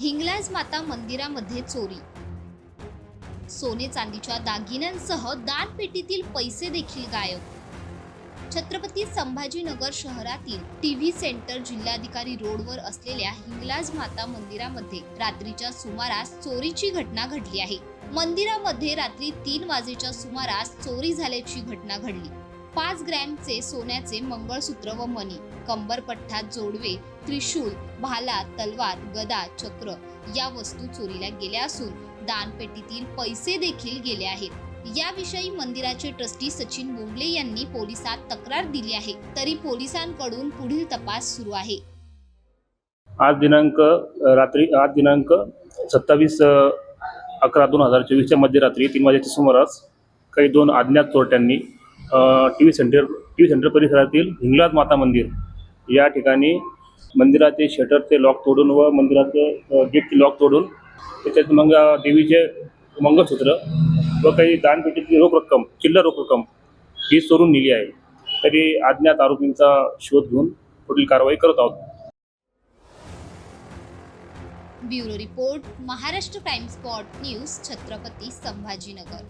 हिंगलाज माता मंदिरामध्ये चोरी. सोने चांदीच्या दागिन्यांसह दानपेटीतील पैसे देखील गायब. छत्रपती संभाजीनगर शहरातील टीव्ही सेंटर जिल्हाधिकारी रोडवर असलेल्या हिंगलाज माता मंदिरामध्ये रात्रीच्या सुमारास चोरीची घटना घडली आहे. मंदिरामध्ये रात्री तीन वाजेच्या सुमारास चोरी झाल्याची घटना घडली. पाच ग्रॅमचे सोन्याचे मंगळसूत्र व मणी कंबरपट्टा जोडवे त्रिशूल भाला तलवार गदा चक्र या वस्तू चोरीला गेल्या असून दानपेटीतील पैसे देखील गेले आहेत. याविषयी मंदिराचे ट्रस्टी सचिन बोंगले यांनी पोलिसात तक्रार दिली आहे. तरी पोलिसांकडून पुढील तपास सुरू आहे. आज दिनांक रात्री आज दिनांक सत्तावीस अकरा दोन हजार चोवीसच्या मध्यरात्री तीन वाजेच्या सुमारास काही दोन अज्ञात चोरट्यांनी T V centre T V centre परिसरातील हिंगलाज माता मंदिर या ठिकाणी मंदिराचे शटरचे लॉक तोडून व मंदिराचं गेटचे लॉक तोडून त्याच्यात मग देवीचे मंगळसूत्र व काही दानपेटीची रोख रक्कम चिल्लर रोख रक्कम ही चोरून नेली आहे. तरी अज्ञात आरोपींचा शोध घेऊन पुढील कारवाई करत आहोत. Bureau report Maharashtra crime spot news Chhatrapati Sambhajinagar.